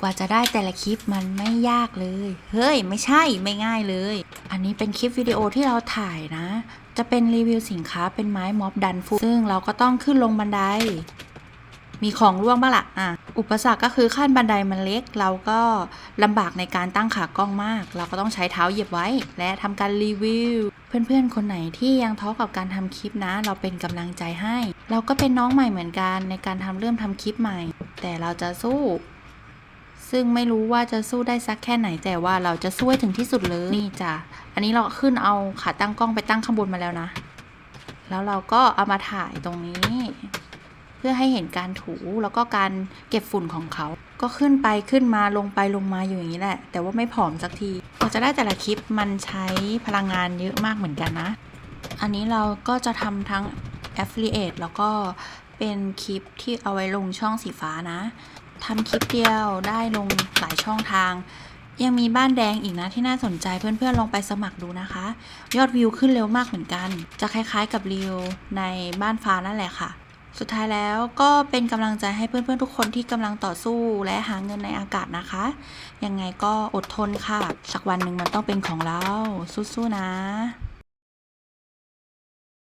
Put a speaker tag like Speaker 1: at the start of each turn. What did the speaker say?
Speaker 1: กว่าจะได้แต่ละคลิปมันไม่ยากเลย เฮ้ย ไม่ใช่ไม่ง่ายเลย อันนี้เป็นคลิปวิดีโอที่เราถ่ายนะ จะเป็นรีวิวสินค้าเป็นไม้ม็อบดันฟูซึ่งเราก็ต้องขึ้นลงบันได มีของร่วงบ้างละ่ะอะ อุปสรรคก็คือขั้นบันไดมันเล็ก เราก็ลำบากในการตั้งขากล้องมาก เราก็ต้องใช้เท้าเหยียบไว้ และทำการรีวิวเพื่อนๆ คนไหนที่ยังท้อกับการทำคลิปนะ เราเป็นกำลังใจให้ เราก็เป็นน้องใหม่เหมือนกันในการทำเริ่มทำคลิปใหม่ แต่เราจะสู้ ซึ่งไม่รู้ว่าจะสู้ได้สักแค่ไหนแต่ว่าเราจะสู้ให้ถึงที่สุดเลยนี่จ้ะอันนี้เราขึ้นเอาขาตั้งกล้องไปตั้งข้างบนมาแล้วนะ แล้วเราก็เอามาถ่ายตรงนี้ เพื่อให้เห็นการถูแล้วก็การเก็บฝุ่นของเขา ก็ขึ้นไปขึ้นมาลงไปลงมาอยู่อย่างนี้แหละ แต่ว่าไม่ผอมสักทีกว่าจะได้แต่ละคลิปมันใช้พลังงานเยอะมากเหมือนกันนะ อันนี้เราก็จะทำทั้ง affiliate แล้วก็เป็นคลิปที่เอาไว้ลงช่องสีฟ้านะ ทำคลิปเดียวได้ลงหลายช่องทาง ยังมีบ้านแดงอีกนะที่น่าสนใจเพื่อนๆลองไปสมัครดูนะคะ ยอดวิวขึ้นเร็วมากเหมือนกัน จะคล้ายๆกับรีวในบ้านฟ้านั่นแหละค่ะ สุดท้ายแล้วก็เป็นกำลังใจให้เพื่อนๆทุกคนที่กำลังต่อสู้และหาเงินในอากาศนะคะ ยังไงก็อดทนค่ะ สักวันหนึ่งมันต้องเป็นของเราสู้ๆนะ